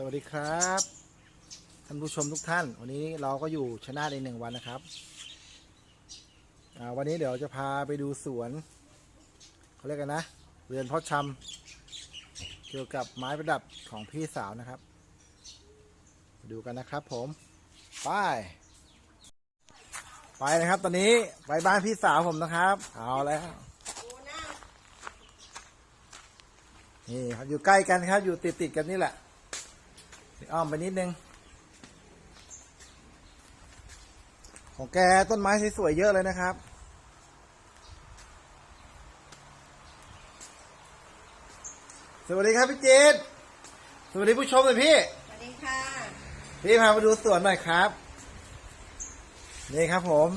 สวัสดีครับ ท่านผู้ชมทุกท่าน วันนี้เราก็อยู่ชนะในหนึ่งวันนะครับวันนี้เดี๋ยวจะพาไปดูสวนเขาเรียกกันนะ เรือนเพาะชำเกี่ยวกับไม้ประดับของพี่สาวนะครับ ดูกันนะครับผม ไปไปนะครับตอนนี้ไปบ้านพี่สาวผมนะครับ เอาแล้วนี่ครับอยู่ใกล้กันครับ อยู่ติดติดกันนี่แหละ อ้อมไปนิดนึง ของแกต้นไม้สวยๆเยอะเลยนะครับ สวัสดีครับพี่จิตรสวัสดีผู้ชมเลยพี่ สวัสดีค่ะ พี่พามาดูสวนหน่อยครับ นี่ครับผม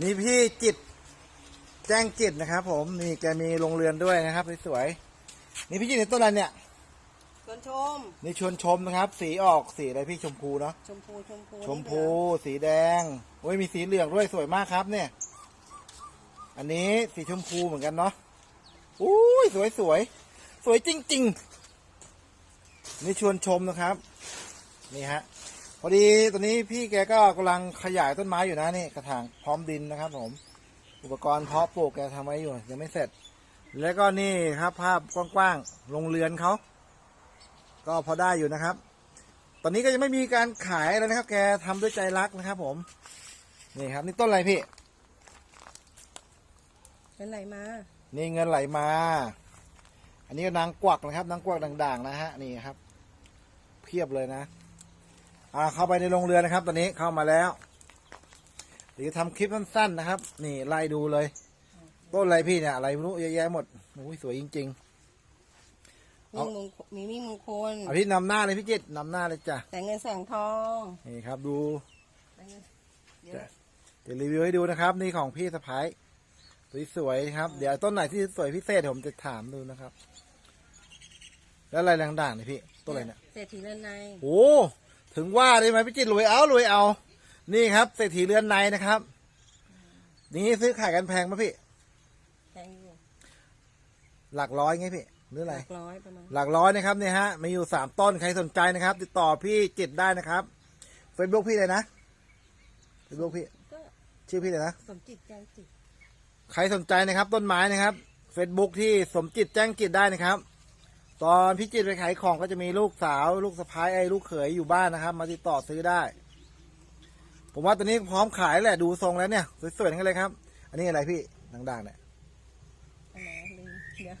นี่พี่จิตรแจ้งจิตรนะครับผม นี่แกมีโรงเรือนด้วยนะครับสวยๆนี่พี่จิตรในต้นอะไรเนี่ย ชวนชม นี่ชวนชมนะครับ สีออกสีอะไรพี่ชมพูเนาะชมพูชมพูชมพูสีแดงโอ้ยมีสีเหลืองด้วยสวยมากครับเนี่ย อันนี้สีชมพูเหมือนกันเนาะอุ้ยสวยสวยสวยจริง ๆ นี่ชวนชมนะครับ นี่ฮะพอดีตอนนี้พี่แกก็กำลังขยายต้นไม้อยู่นะนี่กระถางพร้อมดินนะครับ ผม อุปกรณ์เพาะปลูกแกทำไว้อยู่ยังไม่เสร็จ แล้วก็นี่ครับภาพกว้างๆโรงเรือนเขา ก็พอได้อยู่นะครับ ตอนนี้ก็ยังไม่มีการขายแล้วนะครับ แกทำด้วยใจรักนะครับ ผม นี่ครับ นี่ต้นอะไรพี่เป็นไรมา นี่เงินไหลมา อันนี้ก็นางกวักนะครับ นางกวักด่างๆ นะฮะ นี่ครับ เพียบเลยนะ อ่า เข้าไปในโรงเรือนนะครับ ตอนนี้เข้ามาแล้วเดี๋ยวจะทำคลิปสั้นๆนะครับ นี่ไล่ดูเลย ต้นอะไรพี่เนี่ย อะไรไม่รู้เยอะแยะหมดโอ้ยสวยจริง มีเอามงคลมีมีมงคลๆเอาพี่นำหน้าเลยพี่จิตรนำหน้าเลยจ้ะแต่เงินแสงทองนี่ครับดูแต่เงินเดี๋ยวจ้ะเดี๋ยวรีวิวให้ดูนะครับนี่ของพี่สะพ้ายสวยๆครับ เดี๋ยวต้นไหนที่สวยพิเศษผมจะถามดูนะครับ แล้วอะไรด่างๆเนี่ยพี่ต้นอะไรเนี่ยเศรษฐีเรือนในโอ้ถึงว่าได้ไหมพี่จิตรรวยเอารวยเอา นี่ครับเศรษฐีเรือนในนะครับนี่ซื้อขายกันแพงไหมพี่แพงอยู่หลักร้อยไงพี่ หรือหอะไรลักร้อยประมาณหลักร้อยนะครับเนี่ยฮะมีอยู่สามต้นใครสนใจนะครับ ติดต่อพี่จิตรได้นะครับเฟซบุ๊กพี่เลยนะเฟซบุ๊กพี่ ก็ชื่อพี่เลยนะ สมจิตใจจิตใครสนใจนะครับ ต้นไม้นะครับเฟซบุ๊กที่สมจิตแจ้งจิตได้นะครับ ตอนพี่จิตรไปขายของก็จะมีลูกสาว ลูกสะพ้ายไอ้ลูกเขยอยู่บ้านนะครับ มาติดต่อซื้อได้ ผมว่าตอนนี้พร้อมขายแหละดูทรงแล้วเนี่ย สวยๆทั้งนั้นเลยครับ อันนี้อะไรพี่ดังๆเนี่ย อันไหนลืมเดี๋ยว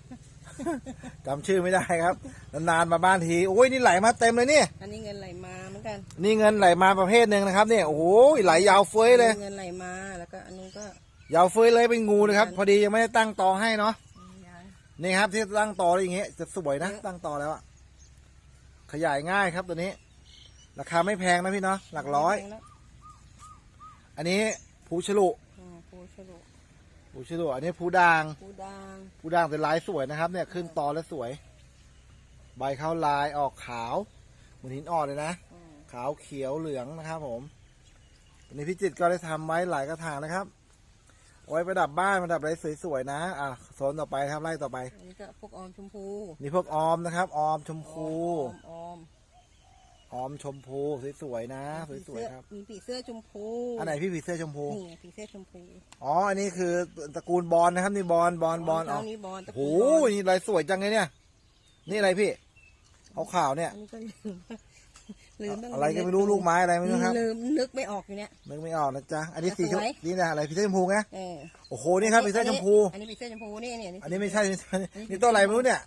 จำชื่อไม่ได้ครับ นานๆมาบ้านทีโอ้ยนี่ไหลมาเต็มเลยเนี่ยอันนี้เงินไหลมาเหมือนกัน นี่เงินไหลมาประเภทหนึ่งนะครับเนี่ยโอ้โหไหลยาวเฟ้ยเลย เงินไหลมาแล้วก็อันนู้นก็ ยาวเฟ้ยเลยเป็นงูนะครับ พอดียังไม่ได้ตั้งตอให้เนาะยังนี่ครับที่ตั้งตออย่างเงี้ยจะสวยนะตั้งตอแล้วอะขยายง่ายครับตัวนี้ ราคาไม่แพงนะพี่เนาะหลักร้อยแล้วอันนี้ภูฉลุอืมปูฉลุ ภูฉลุอันนี้ภูด่างปูด่างภูด่างเป็นลายสวยนะครับ เนี่ยขึ้นตอแล้วสวย ใบเข้าลายออกขาว เหมือนหินอ่อนเลยนะอืมขาวเขียวเหลืองนะครับ ผมอันนี้พี่จิตรก็ได้ทำไว้หลายกระถางนะครับเอาไว้ประดับบ้านประดับอะไรสวยๆนะ อะโซนต่อไปครับไล่ต่อไปอันนี้ก็พวกออมชมพู นี่พวกออมนะครับ ออมชมพู อ อมออมออมชมพูสวยๆนะ สวยๆครับ มีผีเสื้อชมพู อันไหนพี่ผีเสื้อชมพู นี่ไงผีเสื้อชมพู อ๋อ อันนี้คือตระกูลบอลนะครับ นี่บอลบอลบอลเช้าอ๋อนี้บอลตะโอ้กูโหลบอลนี่ลายสวยจังเลยเนี่ย นี่อะไรพี่เอาขาวๆเนี่ยอันนี้ก็ลืมลืมบ้างอะไรก็ไม่รู้ลูกไม้อะไรไม่รู้ครับลืมนึกไม่ออกอยู่เนี่ย นึกไม่ออกนะจ๊ะ อันนี้สีชมสวยนี่นะอะไรผีเสื้อชมพูไงเออโอ้โห นี่ครับผีเสื้อชมพู อันนี้ผีเสื้อชมพูนี่เนี่ยอันนี้ไม่ใช่ไม่ใช่นี่ต้นอะไรไม่รู้เนี่ย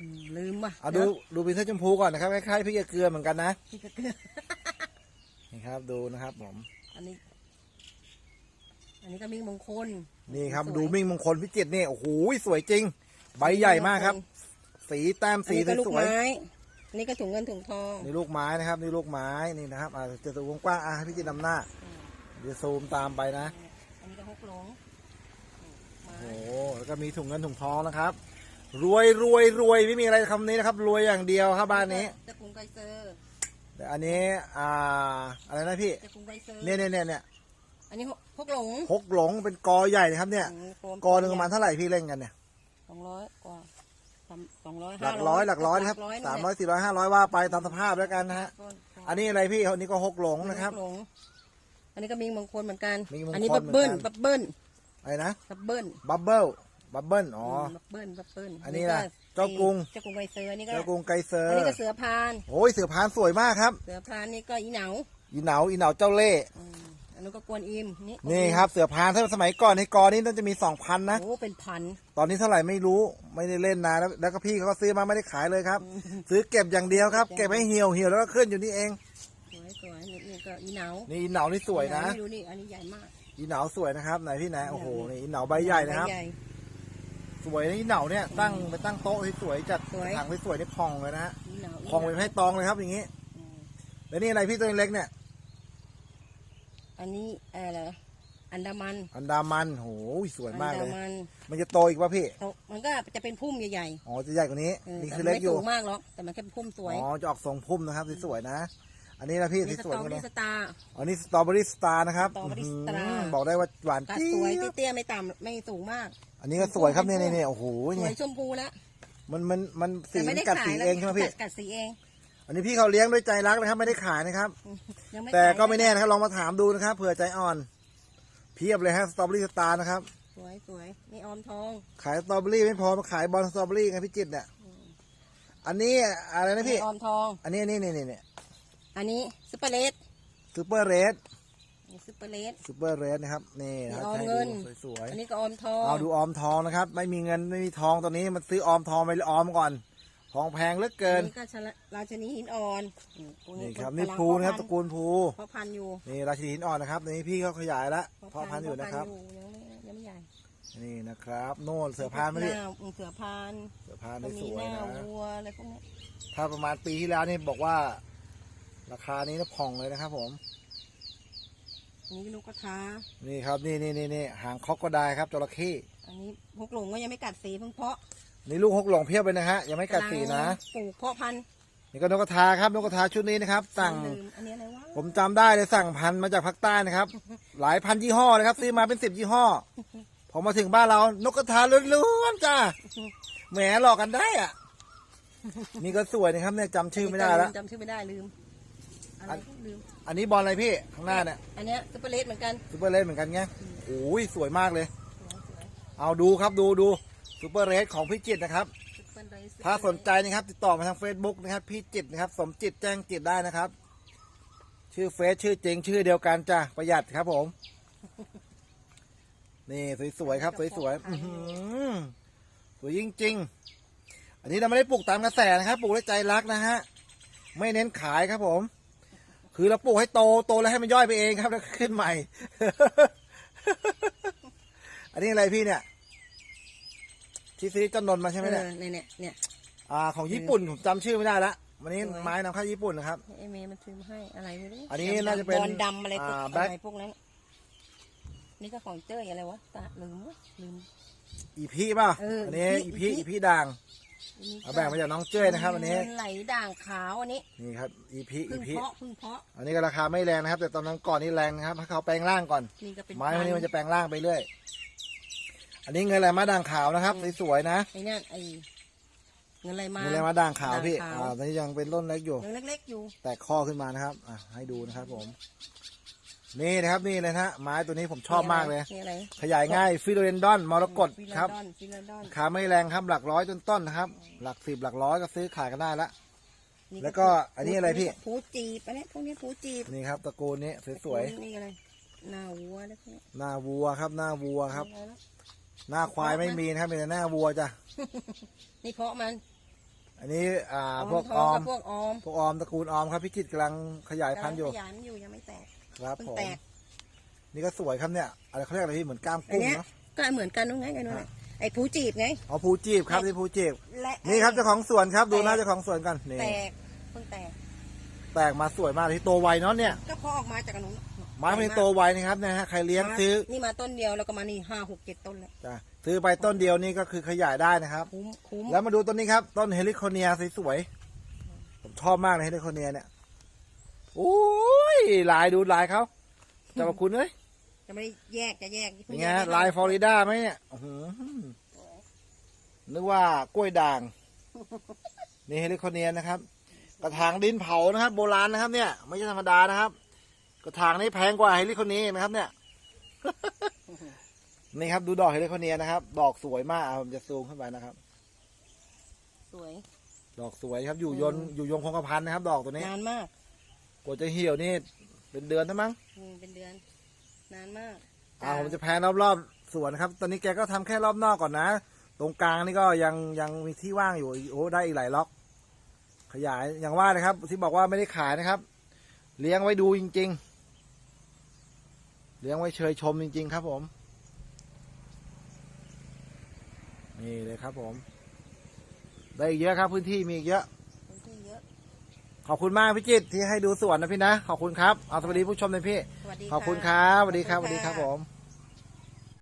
อืมลืมว่ะเอาดูดูผีเสื้อชมพูก่อนนะครับคล้ายๆพี่เกลือเหมือนกันนะพี่กระเกือ นี่ครับดูนะครับผมอันนี้ อันนี้ก็มีมงคลนี่ครับสวยดูมิ่งมงคลพิจิตรนี่โอ้โหสวยจริง ใบใหญ่มากครับ สีแต้มอันสีนี้ก็ลูสกวยไม้อันนี้ก็ถุงเงินถุงทอง ๆนี่ลูกไม้นะครับนี่ลูกไม้นี่นะครับอ่าจะดูกว้างๆอะให้พี่จิตรนำหน้าเดี๋ยวซูมตามไปนะอันนี้ก็ฮกหลงไม้โอ้โหแล้วก็มีถุงเงินถุงทองนะครับ รวยรวยรวยไม่มีอะไรคำนี้นะครับ รวยอย่างเดียวครับบ้านนี้จะกรุงไกรเซอร์แต่อันนี้อ่าอะไรนะพี่จะกรุงไกรเซอร์เนี่ยเนี่ยเนี่ยเนี่ยอันนี้ฮกหลงพกหลงเป็นกอใหญ่นะครับเนี่ยอืมโฟมกอหนึ่งประมาณเท่าไหร่พี่เล่นกันเนี่ยสองร้อยกว่าสามสองร้อยหลักร้อยหลักร้อยนะครับสามร้อยสี่ร้อยห้าร้อยว่าไปตามสภาพแล้วกันนะฮะอันนี้อะไรพี่อันนี้ก็หกหลงนะครับหลงอันนี้ก็มีมงคลเหมือนกันมีมงคลอันนี้บับเบิ้ลเหมือนกันบับเบิ้ลอะไรนะบับเบิ้ลบับเบิล บับเบิลอ๋อมบับเบิ้ลบับเบิ้ลอันนี้ล่ะก็เจ้ากรุง เจ้ากรุงไกเซอร์อันนี้ก็เจ้ากรุงไกเซออันร์นี้ก็เสือพานโอ้ยเสือพานสวยมากครับ เสือพานนี่ก็อีเหนาอีเหนาอีเหนาเจ้าเล่ห์อืมอันนู้นก็กวนอิมนี่นี่ครับเสือพานถ้าสมัยก่อนในกอนี้น่าจะมีสองพันนะโอ้เป็นพันตอนนี้เท่าไหร่ไม่รู้ไม่ได้เล่นนานแล้วแล้วก็พี่เขาก็ซื้อมาไม่ได้ขายเลยครับ ซื้อเก็บอย่างเดียวครับ เก็บให้เหี่ยวเหี่ยวแล้วก็ขึ้นอยู่นี่เองสวยสวยนี่นี่ก็อีเหนานี่อีเหนานี่สวยนะอีเหาดูนี่อันนี้ใหญ่มากอีเหนาสวยนะครับไหนพี่ไหนโอ้โหนี่อีเหนาใบใหญ่นะครับใหญ่ สวยนะอีเหนาเนี่ยตั้งไปตั้งโต๊ะสวยๆจัดสวย ถังสวยๆนี่พองเลยนะฮะอีเหนาพองเป็นให้ตองเลยครับอย่างนี้ อืมแล้วนี่อะไรพี่ตัวเล็กเนี่ย อันนี้อะไร อันดามันอันดามันโหสวยมากเลยอันดามันมันจะโตอีกป่ะพี่โตมันก็จะเป็นพุ่มใหญ่อ๋อจะใหญ่กว่านี้ ๆเออนี่แต่คือมันเล็กไม่อยู่ สูงมากหรอกแต่มันแค่เป็นพุ่มสวย อ๋อจะออกทรงพุ่มนะครับสวยๆนะ อันนี้นะพี่นี่สสวยตอๆกันเบอเลรี่ยสตาร์ อันนี้สตรอเบอรี่สตาร์นะครับ Strawberry อื้อหือ Star บอกได้ว่าหวานกัดจี๊สวยดเตี้ยๆไม่ต่ำไม่สูงมาก อันนี้ก็สวยครับเนี่ยเนี่ยเนี่ยโอ้โหสวเนี่ยยชมพูแล้วมันมันมันสีแต่ไม่มันได้กัดขาสียแล้วเองใช่ไหมพี่ กัดกัดสีเองอันนี้พี่เขาเลี้ยงด้วยใจรักนะครับไม่ได้ขายนะครับ ยังไม่แต่ขายก็ไม่แน่นะครับลองมาถามดูนะครับเผื่อใจอ่อน เพียบเลยฮะสตรอเบอรี่สตาร์นะครับ สวยสวยนี่ออมทอง ขายสตรอเบอรี่ไม่พอมาขายบอลสตรอเบอรี่ไงพี่จิตรเนี่ย อันนี้อะไรนะพี่ ออมทอง อันนี้อันนี่นี่นี่ อันนี้ซุปเปอร์เลสซูเปอร์เรดนี่ซุปเปอร์เลส ซูเปอร์เรดนะครับนี่นะครับนี่ออมให้เงิน ดูสวยอันนี้ก็ออมทอง ๆเอาดูออมทองนะครับ ไม่มีเงินไม่มีทองตอนนี้มันซื้อออมทองไปออมก่อนทองแพงเหลือเกินอันนี้ก็ชะละราชนีหินอ่อนอืมพวกนี่ครับกำลังนี่ภูนะครับตระกูลภูเพาะพันธุ์อยู่นี่ราชินีหินอ่อนนะครับนี่พี่เขาขยายแล้วเพาะพันธุ์อยู่นะครับเพาพันธุ์อยู่ยังไม่ยังไม่ใหญ่นี่นะครับโน่นเสือพานมาดิหน้อืมเสือพานเสือพานก็นี่มีสวหยน้านะวัวอะไรพวกเนี้ยถ้าประมาณปีที่แล้วนี่บอกว่า ราคานี้นะผ่องเลยนะครับผมอันนี้นกกระทานี่ครับนี่นี่นี่นี่หางคอกก็ได้ครับจระเข้อันนี้พวกหลงก็ยังไม่กัดสีเพิ่งเพาะนี่ลูกหกหลงเพียบเลยนะฮะยังไม่กัดสีนะกำลังปลูกเพาะพันธุ์นี่ก็นกกระทาครับนกกระทาชุดนี้นะครับ สั่งลืมอันนี้อะไรวะผมจำได้เลยสั่งพันธุ์มาจากภาคใต้นะครับ หลายพันยี่ห้อนะครับ ซื้อมาเป็นสิบยี่ห้อพอมาถึงบ้านเรา นกกระทาล้วนๆจ้าแหมหลอกกันได้อะนี่ก็สวยนะครับเนี่ยจำชื่อไม่ได้แล้วจำชื่อไม่ได้ลืม อะไรก็ลืมอันนี้บอลอะไรพี่ข้างหน้าเนี่ยอันเนี้ยซุปเปอร์เลสเหมือนกันซูเปอร์เรดเหมือนกันไงโอ้ยสวยมากเลยสวยเอาดูครับดูดูซูเปอร์เรดของพี่จิตรนะครับๆซุปเปอร์เลสถ้าสนใจนะครับ ติดต่อมาทาง Facebook นะครับ พี่จิตรนะครับสมจิตแจ้งจิตได้นะครับ ชื่อเฟซชื่อจริงชื่อเดียวกันจ้ะประหยัดครับผม นี่สวยๆครับสวยๆอื้อหือสวยจริงๆ อันนี้เราไม่ได้ปลูกตามกระแสนะครับปลูกด้วยใจรักนะฮะ ไม่เน้นขายครับผม คือเราปลูกให้โตโตแล้วให้มันย่อยไปเองครับแล้วขึ้นใหม่ อันนี้อะไรพี่เนี่ยที่ซื้อจำนนมาใช่ไหมเนี่ยออเนี่ยเนี่ยเนี่ยอ่าของญี่ปุ่นผมจำชื่อไม่ได้ละวันนี้สวยไม้นำเข้าญี่ปุ่นนะครับไอเมย์มันซื้อมาให้อะไรไม่รู้อันนี้น่าจะเป็นบอลดำอะไรพวกอ่าอะ Black ไรพวกนั้น นี่ก็ของเจ้ยอะไรวะตาลืมวะลืม อีพีป่ะเอออัอันนี้อีอีพี พีอีพีด่างอันนี้ เอาแบ่งมาจากน้องเจ้ยนะครับอันนี้เงิไหลด่างขาวอันนี้นี่ครับอีพีอีเพึ่งพีเพาะเพึ่งเพาะอันนี้ก็ราคาไม่แรงนะครับ แต่ตอนนั้นก่อนนี่แรงนะครับให้เขาแปลงร่างก่อน นี่ก็เป็นไม้พวกนี้มันจะแปลงร่างไปเรื่อยอันนี้เงินอะไรมาด่างขาวนะครับสวยๆนะไอ้เนี่ยไอ้เงินอะไรมาเงินอะไรมาด่างขาวพี่ด่างขาวอ่าตอนนี้ยังเป็นต้นเล็กอยู่ยังเล็กๆอยู่ แตกข้อขึ้นมานะครับอะให้ดูนะครับผม นี่นะครับนี่เลยนะฮะไม้ตัวนี้ผมชอบมากเลยนี่อะไรขยายง่ายฟิโลเดนดอนมรกตฟิลครับดอนฟิลดอนราคาไม่แรงครับหลักร้อยต้นๆนะครับ หลักสิบหลักร้อยก็ซื้อขายกันได้ละนี่แล้วก็อันนี้อะไรพี่ ผูจีบอันนี้พวกนี้ผูจีบนี่ครับตระกูลนี้สวยนี่อะไรหน้าวัวแล้วพวกนี้ๆหน้าวัวครับหน้าวัวครับนี่อะไรนะหน้าควายไม่มีนะครับมีแต่หน้าวัวจ้ะนี่เพาะมันอันนี้อ่าพวกทอองอกัมบพวกออมพวกออมตระกูลออมครับพี่จิตรกำลังขยายพันธุ์อยู่ ขยายมันอยู่ยังไม่แตก ครับเพิ่งผม แตก นี่ก็สวยครับเนี่ยอะไรเขาเรียกอะไรพี่เหมือนกล้ามอันกุ้งเนี้ยเนาะ ก็เหมือนกันนู้นไงไงนู้นไงไอ้ผูจีบไง อ๋อภูจีบครับนี่ภูจีบ และนี่ครับเจ้าของสวนครับดูหน้าแตกเจ้าของสวนกันนี่แตกเพิ่งแตกแตกมาสวยมากเลยที่โตไวเนาะเนี่ยก็เพาะออกมาจากอันนู้นไม้พวกนี้โตไวนะครับนะฮะใครเลี้ยงซื้อนี่มาต้นเดียวแล้วก็มานี่ห้าหกเจ็ดต้นแล้วจ้ะซื้อไปต้นเดียวนี่ก็คือขยายได้นะครับ คุ้มคุ้มแล้วมาดูต้นนี้ครับ ต้นเฮลิโคเนียสวยๆผมชอบมากเลยเฮลิโคเนียเนี่ย โอ้ยลายดูลายเขาจะมาคุณเอ้ยจะไม่ได้แยกจะแยกเป็นไงฮะลายฟลอริดาไหมเนี่ยอื้อหือนึกว่ากล้วยด่างอนี่เฮลิคอเนียนะครับ กระถางดินเผานะครับ โบราณนะครับ เนี่ย ไม่ใช่ธรรมดานะครับ กระถางนี้แพงกว่าเฮลิคอเนียนะครับ เนี่ย นี่ครับดูดอกเฮลิคอเนียนะครับ ดอกสวยมากอะผมจะซูมขึ้นไปนะครับ สวย ดอกสวยครับอยู่ยนอืมอยู่ยงคงกระพันนะครับ ดอกตัวนี้ นานมาก กว่าจะเหี่ยวนี่เป็นเดือนนะมั้งอืมเป็นเดือน นานมากอ่าผมจะแพนรอบๆสวนครับ ตอนนี้แกก็ทำแค่รอบนอกก่อนนะ ตรงกลางนี่ก็ยังยังมีที่ว่างอยู่อีกโอ้ได้อีกหลายล็อก ขยายอย่างว่านะครับ ที่บอกว่าไม่ได้ขายนะครับ เลี้ยงไว้ดูจริง ๆ เลี้ยงไว้เชยชมจริง ๆ ครับผม นี่เลยครับผม ได้อีกเยอะครับพื้นที่มีอีกเยอะพื้นที่เยอะ ขอบคุณมากพี่จิตรที่ให้ดูสวนนะพี่นะ ขอบคุณครับ เอาสวัสดีผู้ชมเลยพี่ สวัสดีขอบคุณะครับสวัสดีครับขสอวัสดีครับะผม